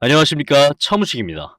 안녕하십니까 차무식입니다.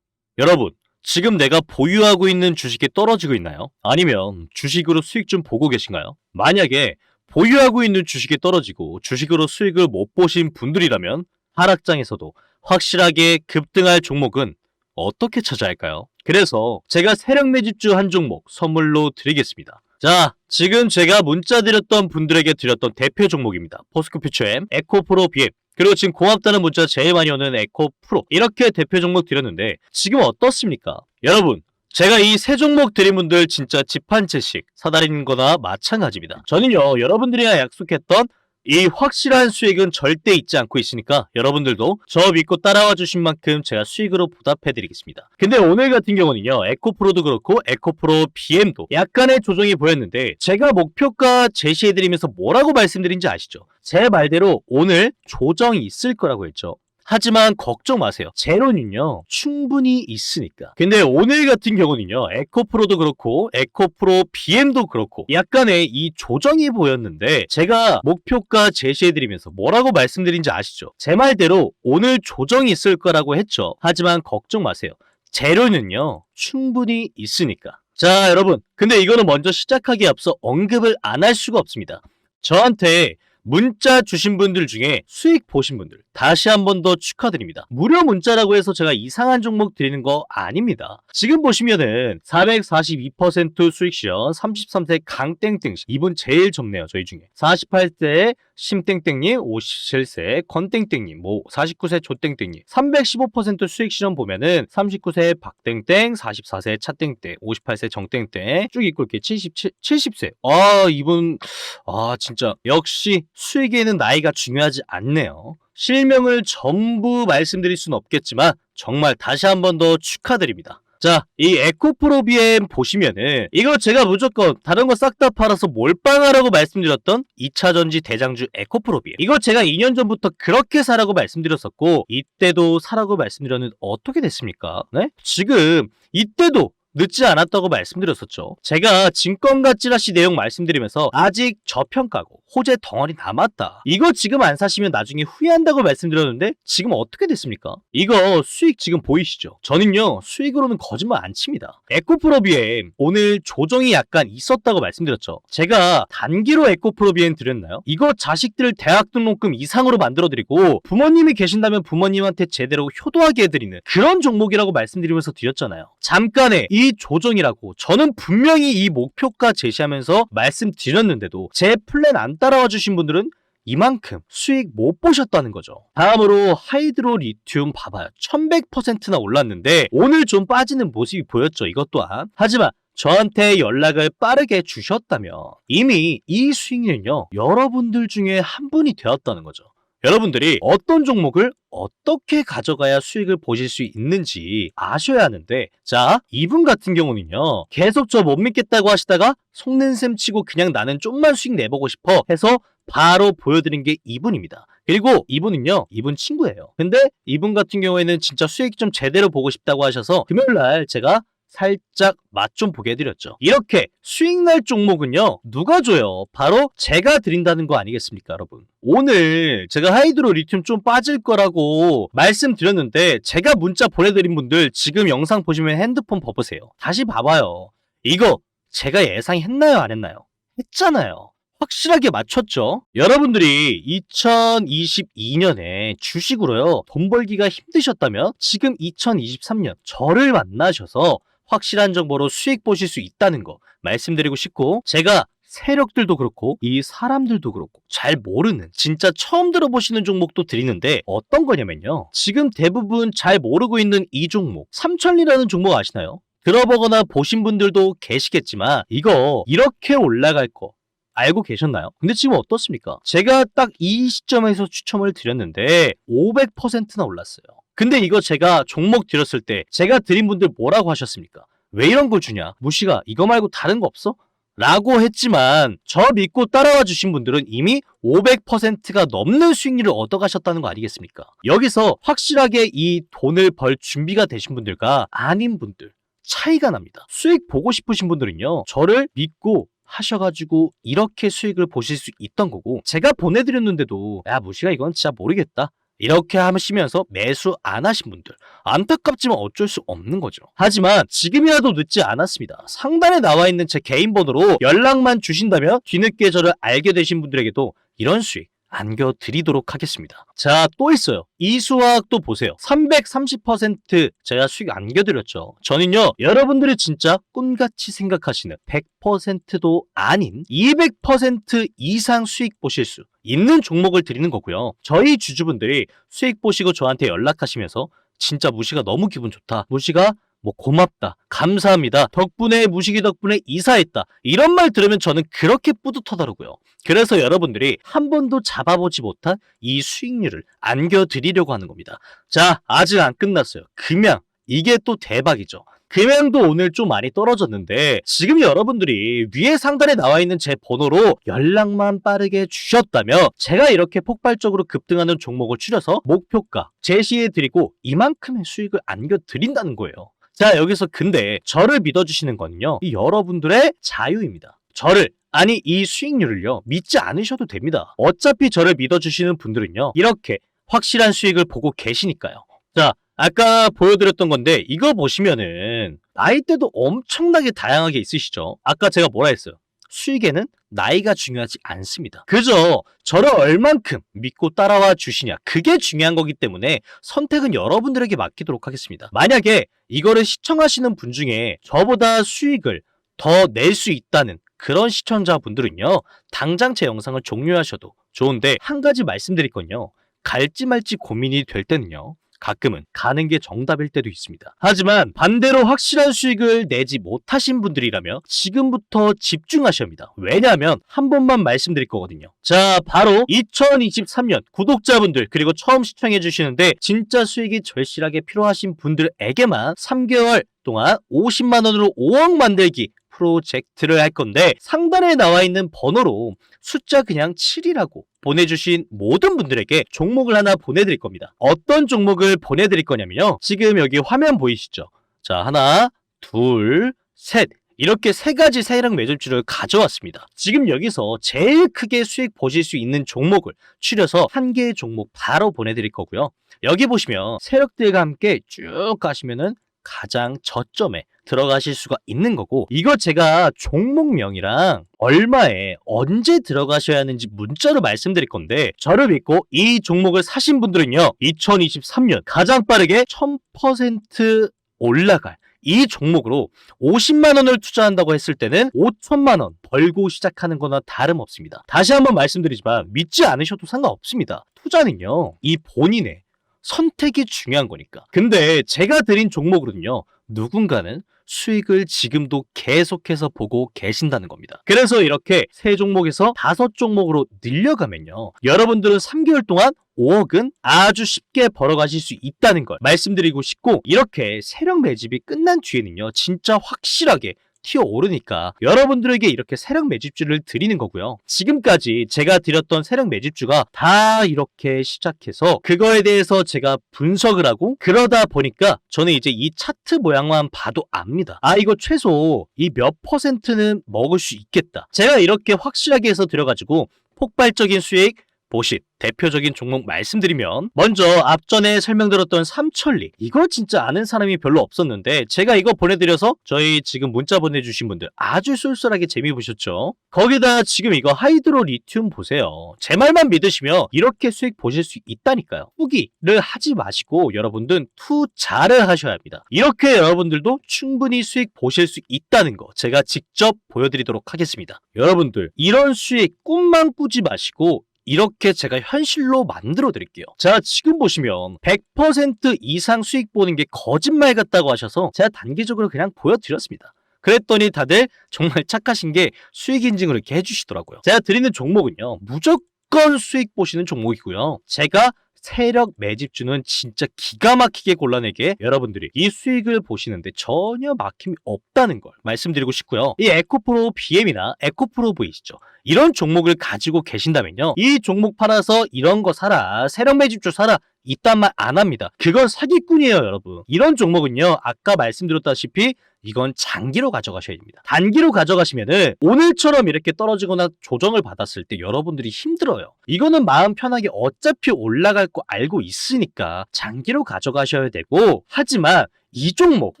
여러분, 지금 내가 보유하고 있는 주식이 떨어지고 있나요? 아니면 주식으로 수익 좀 보고 계신가요? 만약에 보유하고 있는 주식이 떨어지고 주식으로 수익을 못 보신 분들이라면 하락장에서도 확실하게 급등할 종목은 어떻게 찾아야 할까요? 그래서 제가 세력 매집주 한 종목 선물로 드리겠습니다. 자, 지금 제가 문자 드렸던 분들에게 드렸던 대표 종목입니다. 포스코 퓨처엠, 에코프로 비엠, 그리고 지금 고맙다는 문자 제일 많이 오는 에코 프로 이렇게 대표 종목 드렸는데 지금 어떻습니까? 여러분 제가 이 세 종목 드린 분들 진짜 집 한 채씩 사다리는 거나 마찬가지입니다. 저는요 여러분들이랑 약속했던 이 확실한 수익은 절대 잊지 않고 있으니까 여러분들도 저 믿고 따라와 주신 만큼 제가 수익으로 보답해 드리겠습니다. 근데 오늘 같은 경우는요 에코프로도 그렇고 에코프로 BM도 약간의 조정이 보였는데 제가 목표가 제시해 드리면서 뭐라고 말씀드린지 아시죠? 제 말대로 오늘 조정이 있을 거라고 했죠. 하지만 걱정 마세요. 제로는요, 충분히 있으니까. 근데 오늘 같은 경우는요, 에코프로도 그렇고, 에코프로 BM도 그렇고, 약간의 이 조정이 보였는데, 제가 목표가 제시해드리면서 뭐라고 말씀드린지 아시죠? 제 말대로 오늘 조정이 있을 거라고 했죠. 하지만 걱정 마세요. 재료는요, 충분히 있으니까. 자, 여러분. 근데 이거는 먼저 시작하기에 앞서 언급을 안 할 수가 없습니다. 저한테 문자 주신 분들 중에 수익 보신 분들 다시 한 번 더 축하드립니다. 무료 문자라고 해서 제가 이상한 종목 드리는 거 아닙니다. 지금 보시면은 442% 수익 시연 33세 강땡땡 이분 제일 적네요 저희 중에 48세 심땡땡님 57세 건땡땡님 뭐 49세 조땡땡님 315% 수익 실현 보면은 39세 박땡땡 44세 차땡땡 58세 정땡땡 쭉 있고 이렇게 77, 70세 아 이분 아 진짜 역시 수익에는 나이가 중요하지 않네요. 실명을 전부 말씀드릴 수는 없겠지만 정말 다시 한 번 더 축하드립니다. 자, 이 에코프로비엠 보시면은 이거 제가 무조건 다른 거 싹 다 팔아서 몰빵하라고 말씀드렸던 2차 전지 대장주 에코프로비엠. 이거 제가 2년 전부터 그렇게 사라고 말씀드렸었고 이때도 사라고 말씀드렸는데 어떻게 됐습니까? 네? 지금 이때도 늦지 않았다고 말씀드렸었죠. 제가 증권가 찌라시 내용 말씀드리면서 아직 저평가고 호재 덩어리 남았다. 이거 지금 안 사시면 나중에 후회한다고 말씀드렸는데 지금 어떻게 됐습니까? 이거 수익 지금 보이시죠? 저는요 수익으로는 거짓말 안 칩니다. 에코프로비엠 오늘 조정이 약간 있었다고 말씀드렸죠. 제가 단기로 에코프로비엠 드렸나요? 이거 자식들 대학 등록금 이상으로 만들어드리고 부모님이 계신다면 부모님한테 제대로 효도하게 해드리는 그런 종목이라고 말씀드리면서 드렸잖아요. 잠깐의 이 조정이라고 저는 분명히 이 목표가 제시하면서 말씀드렸는데도 제 플랜 안 따라와 주신 분들은 이만큼 수익 못 보셨다는 거죠. 다음으로 하이드로 리튬 봐봐요. 1100%나 올랐는데 오늘 좀 빠지는 모습이 보였죠. 이것 또한. 하지만 저한테 연락을 빠르게 주셨다면 이미 이 수익률은요. 여러분들 중에 한 분이 되었다는 거죠. 여러분들이 어떤 종목을 어떻게 가져가야 수익을 보실 수 있는지 아셔야 하는데 자 이분 같은 경우는요 계속 저 못 믿겠다고 하시다가 속는 셈 치고 그냥 나는 좀만 수익 내보고 싶어 해서 바로 보여드린 게 이분입니다. 그리고 이분은요, 이분 친구예요. 근데 이분 같은 경우에는 진짜 수익 좀 제대로 보고 싶다고 하셔서 금요일 날 제가 살짝 맛 좀 보게 해드렸죠. 이렇게 수익 날 종목은요, 누가 줘요? 바로 제가 드린다는 거 아니겠습니까, 여러분? 오늘 제가 하이드로 리튬 좀 빠질 거라고 말씀드렸는데, 제가 문자 보내드린 분들 지금 영상 보시면 핸드폰 봐보세요. 다시 봐봐요. 이거 제가 예상했나요, 안 했나요? 했잖아요. 확실하게 맞췄죠? 여러분들이 2022년에 주식으로요, 돈 벌기가 힘드셨다면 지금 2023년 저를 만나셔서 확실한 정보로 수익 보실 수 있다는 거 말씀드리고 싶고, 제가 세력들도 그렇고, 이 사람들도 그렇고, 잘 모르는, 진짜 처음 들어보시는 종목도 드리는데, 어떤 거냐면요. 지금 대부분 잘 모르고 있는 이 종목, 삼천리라는 종목 아시나요? 들어보거나 보신 분들도 계시겠지만, 이거 이렇게 올라갈 거, 알고 계셨나요? 근데 지금 어떻습니까? 제가 딱 이 시점에서 추첨을 드렸는데 500%나 올랐어요. 근데 이거 제가 종목 드렸을 때 제가 드린 분들 뭐라고 하셨습니까? 왜 이런 거 주냐? 무시가 이거 말고 다른 거 없어? 라고 했지만 저 믿고 따라와 주신 분들은 이미 500%가 넘는 수익률을 얻어가셨다는 거 아니겠습니까? 여기서 확실하게 이 돈을 벌 준비가 되신 분들과 아닌 분들 차이가 납니다. 수익 보고 싶으신 분들은요, 저를 믿고 하셔가지고 이렇게 수익을 보실 수 있던 거고 제가 보내드렸는데도 야 무시가 이건 진짜 모르겠다 이렇게 하시면서 매수 안 하신 분들 안타깝지만 어쩔 수 없는 거죠. 하지만 지금이라도 늦지 않았습니다. 상단에 나와 있는 제 개인 번호로 연락만 주신다면 뒤늦게 저를 알게 되신 분들에게도 이런 수익 안겨드리도록 하겠습니다. 자, 또 있어요. 이 수학도 보세요. 330% 제가 수익 안겨드렸죠. 저는요, 여러분들이 진짜 꿈같이 생각하시는 100%도 아닌 200% 이상 수익 보실 수 있는 종목을 드리는 거고요. 저희 주주분들이 수익 보시고 저한테 연락하시면서 진짜 무시가 너무 기분 좋다. 무시가 뭐 고맙다. 감사합니다. 덕분에 무식이 덕분에 이사했다. 이런 말 들으면 저는 그렇게 뿌듯하더라고요. 그래서 여러분들이 한 번도 잡아보지 못한 이 수익률을 안겨드리려고 하는 겁니다. 자, 아직 안 끝났어요. 금양. 이게 또 대박이죠. 금양도 오늘 좀 많이 떨어졌는데 지금 여러분들이 위에 상단에 나와 있는 제 번호로 연락만 빠르게 주셨다면 제가 이렇게 폭발적으로 급등하는 종목을 추려서 목표가 제시해 드리고 이만큼의 수익을 안겨 드린다는 거예요. 자, 여기서 근데 저를 믿어주시는 건요. 이 여러분들의 자유입니다. 저를 아니 이 수익률을요 믿지 않으셔도 됩니다. 어차피 저를 믿어주시는 분들은요 이렇게 확실한 수익을 보고 계시니까요. 자 아까 보여드렸던 건데 이거 보시면은 나이대도 엄청나게 다양하게 있으시죠. 아까 제가 뭐라 했어요? 수익에는 나이가 중요하지 않습니다. 그저 저를 얼만큼 믿고 따라와 주시냐 그게 중요한 거기 때문에 선택은 여러분들에게 맡기도록 하겠습니다. 만약에 이거를 시청하시는 분 중에 저보다 수익을 더 낼 수 있다는 그런 시청자분들은요 당장 제 영상을 종료하셔도 좋은데 한 가지 말씀드릴 건요 갈지 말지 고민이 될 때는요 가끔은 가는 게 정답일 때도 있습니다. 하지만 반대로 확실한 수익을 내지 못하신 분들이라면 지금부터 집중하셔야 합니다. 왜냐하면 한 번만 말씀드릴 거거든요. 자, 바로 2023년 구독자분들 그리고 처음 시청해 주시는데 진짜 수익이 절실하게 필요하신 분들에게만 3개월 동안 50만 원으로 5억 만들기 프로젝트를 할 건데 상단에 나와 있는 번호로 숫자 그냥 7이라고 보내주신 모든 분들에게 종목을 하나 보내드릴 겁니다. 어떤 종목을 보내드릴 거냐면요. 지금 여기 화면 보이시죠? 자, 하나, 둘, 셋. 이렇게 세 가지 세력 매집주를 가져왔습니다. 지금 여기서 제일 크게 수익 보실 수 있는 종목을 추려서 한 개의 종목 바로 보내드릴 거고요. 여기 보시면 세력들과 함께 쭉 가시면은 가장 저점에 들어가실 수가 있는 거고 이거 제가 종목명이랑 얼마에 언제 들어가셔야 하는지 문자로 말씀드릴 건데 저를 믿고 이 종목을 사신 분들은요 2023년 가장 빠르게 1000% 올라갈 이 종목으로 50만 원을 투자한다고 했을 때는 5천만 원 벌고 시작하는 거나 다름없습니다. 다시 한번 말씀드리지만 믿지 않으셔도 상관없습니다. 투자는요 이 본인의 선택이 중요한 거니까. 근데 제가 드린 종목으로는요, 누군가는 수익을 지금도 계속해서 보고 계신다는 겁니다. 그래서 이렇게 세 종목에서 다섯 종목으로 늘려가면요, 여러분들은 3개월 동안 5억은 아주 쉽게 벌어가실 수 있다는 걸 말씀드리고 싶고, 이렇게 세력 매집이 끝난 뒤에는요, 진짜 확실하게 튀어 오르니까 여러분들에게 이렇게 세력 매집주를 드리는 거고요. 지금까지 제가 드렸던 세력 매집주가 다 이렇게 시작해서 그거에 대해서 제가 분석을 하고 그러다 보니까 저는 이제 이 차트 모양만 봐도 압니다. 아 이거 최소 이 몇 퍼센트는 먹을 수 있겠다. 제가 이렇게 확실하게 해서 들어가지고 폭발적인 수익 보십 대표적인 종목 말씀드리면 먼저 앞전에 설명드렸던 삼천리. 이거 진짜 아는 사람이 별로 없었는데 제가 이거 보내드려서 저희 지금 문자 보내주신 분들 아주 쏠쏠하게 재미 보셨죠? 거기다 지금 이거 하이드로 리튬 보세요. 제 말만 믿으시면 이렇게 수익 보실 수 있다니까요. 후기를 하지 마시고 여러분들은 투자를 하셔야 합니다. 이렇게 여러분들도 충분히 수익 보실 수 있다는 거 제가 직접 보여드리도록 하겠습니다. 여러분들 이런 수익 꿈만 꾸지 마시고 이렇게 제가 현실로 만들어 드릴게요. 자, 지금 보시면 100% 이상 수익 보는 게 거짓말 같다고 하셔서 제가 단기적으로 그냥 보여드렸습니다. 그랬더니 다들 정말 착하신 게 수익 인증을 이렇게 해주시더라고요. 제가 드리는 종목은요, 무조건 수익 보시는 종목이고요. 제가 세력 매집주는 진짜 기가 막히게 골라내게 여러분들이 이 수익을 보시는데 전혀 막힘이 없다는 걸 말씀드리고 싶고요. 이 에코프로 BM이나 에코프로 V시죠. 이런 종목을 가지고 계신다면요. 이 종목 팔아서 이런 거 사라. 세력 매집주 사라. 이딴 말 안 합니다. 그건 사기꾼이에요, 여러분. 이런 종목은요, 아까 말씀드렸다시피 이건 장기로 가져가셔야 됩니다. 단기로 가져가시면은 오늘처럼 이렇게 떨어지거나 조정을 받았을 때 여러분들이 힘들어요. 이거는 마음 편하게 어차피 올라갈 거 알고 있으니까 장기로 가져가셔야 되고 하지만 이 종목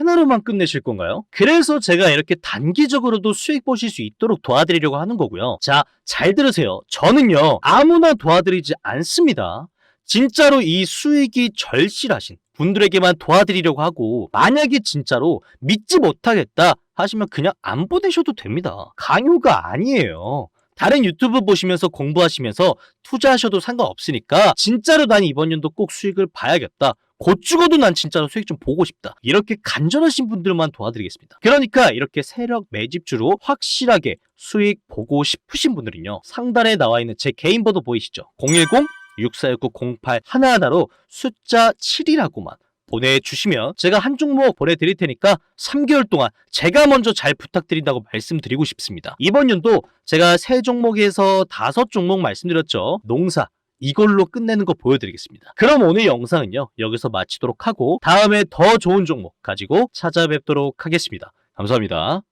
하나로만 끝내실 건가요? 그래서 제가 이렇게 단기적으로도 수익 보실 수 있도록 도와드리려고 하는 거고요. 자, 잘 들으세요. 저는요, 아무나 도와드리지 않습니다. 진짜로 이 수익이 절실하신 분들에게만 도와드리려고 하고 만약에 진짜로 믿지 못하겠다 하시면 그냥 안 보내셔도 됩니다. 강요가 아니에요. 다른 유튜브 보시면서 공부하시면서 투자하셔도 상관없으니까 진짜로 난 이번 연도 꼭 수익을 봐야겠다. 곧 죽어도 난 진짜로 수익 좀 보고 싶다. 이렇게 간절하신 분들만 도와드리겠습니다. 그러니까 이렇게 세력 매집주로 확실하게 수익 보고 싶으신 분들은요. 상단에 나와 있는 제 개인 번호 보이시죠? 010 646908 하나하나로 숫자 7이라고만 보내주시면 제가 한 종목 보내드릴 테니까 3개월 동안 제가 먼저 잘 부탁드린다고 말씀드리고 싶습니다. 이번 연도 제가 세 종목에서 다섯 종목 말씀드렸죠. 농사. 이걸로 끝내는 거 보여드리겠습니다. 그럼 오늘 영상은요, 여기서 마치도록 하고, 다음에 더 좋은 종목 가지고 찾아뵙도록 하겠습니다. 감사합니다.